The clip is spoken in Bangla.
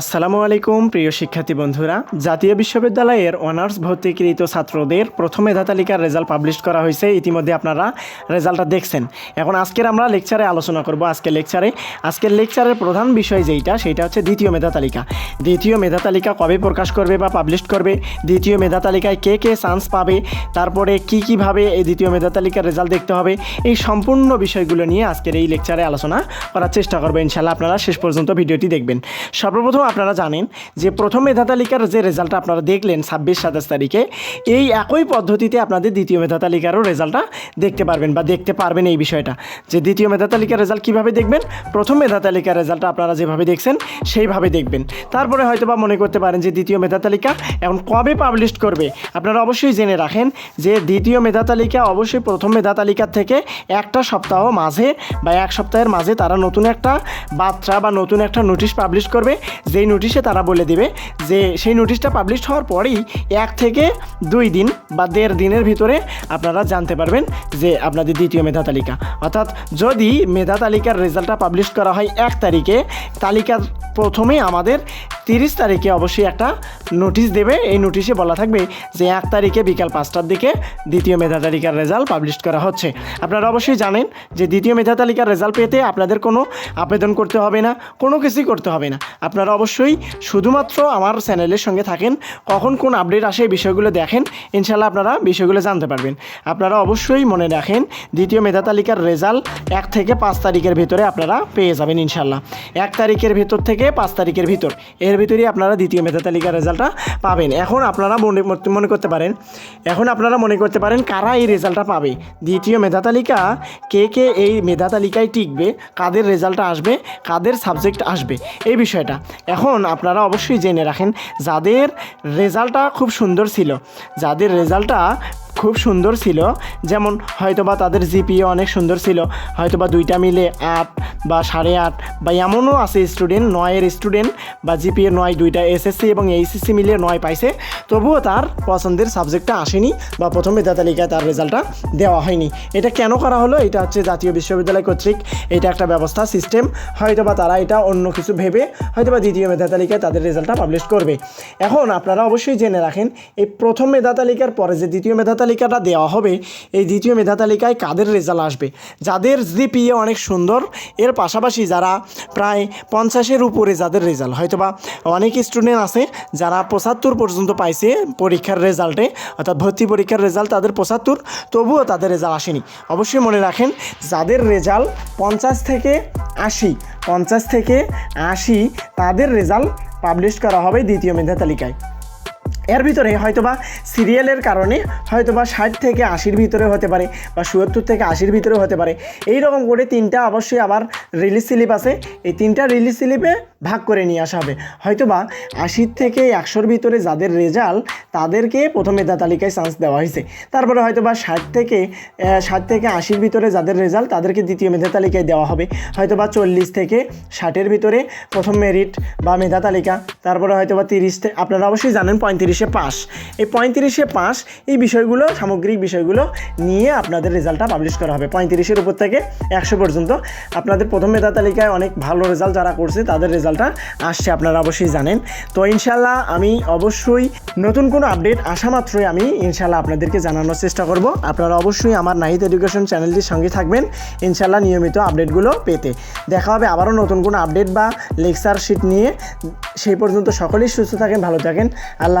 আসসালামু আলাইকুম, প্রিয় শিক্ষার্থী বন্ধুরা। জাতীয় বিশ্ববিদ্যালয়ের অনার্স ভর্তিকৃত ছাত্রদের প্রথম মেধা তালিকার রেজাল্ট পাবলিশ করা হয়েছে। ইতিমধ্যে আপনারা রেজাল্টটা দেখছেন। এখন আজকের আমরা লেকচারে আলোচনা করব আজকের লেকচারে। আজকের লেকচারের প্রধান বিষয় যেইটা, সেটা হচ্ছে দ্বিতীয় মেধা তালিকা। দ্বিতীয় মেধা তালিকা কবে প্রকাশ করবে বা পাবলিশ করবে? দ্বিতীয় মেধা তালিকায় কে কে চান্স পাবে? তারপরে কি কীভাবে এই দ্বিতীয় মেধা তালিকার রেজাল্ট দেখতে হবে? এই সম্পূর্ণ বিষয়গুলো নিয়ে আজকের এই লেকচারে আলোচনা করার চেষ্টা করব ইনশাল্লাহ আপনারা শেষ পর্যন্ত ভিডিওটি দেখবেন। সর্বপ্রথম আপনারা জানেন যে প্রথম মেধা তালিকার যে রেজাল্টটা আপনারা দেখলেন ছাব্বিশ, সাতাশ তারিখে, এই একই পদ্ধতিতে আপনাদের দ্বিতীয় মেধা তালিকারও রেজাল্টটা দেখতে পারবেন বা দেখতে পারবেন এই বিষয়টা। যে দ্বিতীয় মেধা তালিকার রেজাল্ট কীভাবে দেখবেন? প্রথম মেধা তালিকার রেজাল্টটা আপনারা যেভাবে দেখছেন, সেইভাবে দেখবেন। তারপরে হয়তো বা মনে করতে পারেন যে দ্বিতীয় মেধা তালিকা এখন কবে পাবলিশ করবে? আপনারা অবশ্যই জেনে রাখেন যে দ্বিতীয় মেধা তালিকা অবশ্যই প্রথম মেধা তালিকার থেকে একটা সপ্তাহ মাঝে বা এক সপ্তাহের মাঝে তারা নতুন একটা বার্তা বা নতুন একটা নোটিশ পাবলিশ করবে যেই নোটিশে তারা বলে দিবে যে সেই নোটিশটা পাবলিশ হওয়ার পরেই এক থেকে দুই দিন বা দেড় দিনের ভিতরে আপনারা জানতে পারবেন যে আপনাদের দ্বিতীয় মেধা তালিকা। অর্থাৎ যদি মেধা তালিকার রেজাল্টটা পাবলিশ করা হয় এক তারিখে, তালিকার প্রথমে আমাদের তিরিশ তারিখে অবশ্যই একটা নোটিশ দেবে। এই নোটিশে বলা থাকবে যে এক তারিখে বিকাল পাঁচটার দিকে দ্বিতীয় মেধা তালিকার রেজাল্ট পাবলিশ করা হচ্ছে। আপনারা অবশ্যই জানেন যে দ্বিতীয় মেধা তালিকার রেজাল্ট পেতে আপনাদের কোনো আবেদন করতে হবে না, কোনো কিছুই করতে হবে না। আপনারা অবশ্যই শুধুমাত্র আমার চ্যানেলের সঙ্গে থাকেন, কখন কোন আপডেট আসে এই বিষয়গুলো দেখেন ইনশাল্লাহ আপনারা বিষয়গুলো জানতে পারবেন। আপনারা অবশ্যই মনে রাখেন, দ্বিতীয় মেধা তালিকার রেজাল্ট এক থেকে পাঁচ তারিখের ভিতরে আপনারা পেয়ে যাবেন ইনশাল্লাহ এক তারিখের ভিতর থেকে পাঁচ তারিখের ভিতর। এর ভিতরেই আপনারা দ্বিতীয় মেধা তালিকার রেজাল্টটা পাবেন। এখন আপনারা মনে মনে করতে পারেন, এখন আপনারা মনে করতে পারেন কারা এই রেজাল্টটা পাবে। দ্বিতীয় মেধা তালিকা, কে কে এই মেধা তালিকায় টিকবে, কাদের রেজাল্টটা আসবে, কাদের সাবজেক্ট আসবে, এই বিষয়টা। এখন আপনারা অবশ্যই জেনে রাখেন, যাদের রেজাল্টটা খুব সুন্দর ছিল, যাদের রেজাল্টটা খুব সুন্দর ছিল। যেমন হয়তোবা তাদের জিপিএ অনেক সুন্দর ছিল। হয়তোবা দুইটা মিলে আট বা সাড়ে আট বা এমনও আছে স্টুডেন্ট নয়ের স্টুডেন্ট বা জিপিএ নয়, দুইটা এসএসসি এবং এইচএসসি মিলিয়ে নয় পাইছে। তবুও তার পছন্দের সাবজেক্টটা আসেনি বা প্রথম মেধা তালিকায় তার রেজাল্টটা দেওয়া হয়নি। এটা কেন করা হলো? এটা হচ্ছে জাতীয় বিশ্ববিদ্যালয় কর্তৃক এটা একটা ব্যবস্থা সিস্টেম হয়তোবা তারা এটা অন্য কিছু ভেবে হয়তোবা দ্বিতীয় মেধা তালিকায় তাদের রেজাল্টটা পাবলিশ করবে। এখন আপনারা অবশ্যই জেনে রাখেন, এই প্রথম মেধা তালিকার পরে যে দ্বিতীয় মেধা তালিকাটা দেওয়া হবে। এই দ্বিতীয় মেধা তালিকায় কাদের রেজাল্ট আসবে? যাদের জিপিএ অনেক সুন্দর, এর পাশাপাশি যারা প্রায় পঞ্চাশের উপরে যাদের রেজাল্ট, হয়তোবা অনেক স্টুডেন্ট আছে যারা পঁচাত্তর পর্যন্ত পাইছে পরীক্ষার রেজাল্টে অর্থাৎ ভর্তি পরীক্ষার রেজাল্ট তাদের পঁচাত্তর, তবুও তাদের রেজাল্ট আসেনি। অবশ্যই মনে রাখেন, যাদের রেজাল্ট পঞ্চাশ থেকে আশি, পঞ্চাশ থেকে আশি, তাদের রেজাল্ট পাবলিশ করা হবে দ্বিতীয় মেধা তালিকায়। এর ভিতরে হয়তোবা সিরিয়ালের কারণে হয়তোবা ষাট থেকে আশির ভিতরে হতে পারে বা সত্তর থেকে আশির ভিতরে হতে পারে। এই রকম করে তিনটা অবশ্যই আবার রিলিজ স্লিপ আছে। এই তিনটা রিলিজ স্লিপে ভাগ করে নিয়ে আসা হবে। হয়তোবা আশির থেকে একশোর ভিতরে যাদের রেজাল্ট তাদেরকে প্রথম মেধা তালিকায় চান্স দেওয়া হয়েছে। তারপরে হয়তোবা ষাট থেকে ষাট থেকে আশির ভিতরে যাদের রেজাল্ট তাদেরকে দ্বিতীয় মেধা তালিকায় দেওয়া হবে। হয়তোবা চল্লিশ থেকে ষাটের ভিতরে প্রথম মেরিট বা মেধা তালিকা, তারপরে হয়তোবা তিরিশ আপনারা অবশ্যই জানেন পঁয়ত্রিশে পাস। এই পঁয়ত্রিশে পাস এই বিষয়গুলো, সামগ্রিক বিষয়গুলো নিয়ে আপনাদের রেজাল্টটা পাবলিশ করা হবে। পঁয়ত্রিশের উপর থেকে একশো পর্যন্ত আপনাদের প্রথম মেধা তালিকায় অনেক ভালো রেজাল্ট যারা করছে, তাদের রেজাল্টটা আসছে, আপনারা অবশ্যই জানেন। তো ইনশাল্লাহ আমি অবশ্যই নতুন কোনো আপডেট আসা মাত্রই আমি ইনশাল্লাহ আপনাদেরকে জানানোর চেষ্টা করব। আপনারা অবশ্যই আমার নাহিদ এডুকেশন চ্যানেলটির সঙ্গে থাকবেন ইনশাল্লাহ নিয়মিত আপডেটগুলো পেতে। দেখা হবে আবারও নতুন কোনো আপডেট বা লেকচার শিট নিয়ে। সেই পর্যন্ত সকলেই সুস্থ থাকেন, ভালো থাকেন। আল্লাহ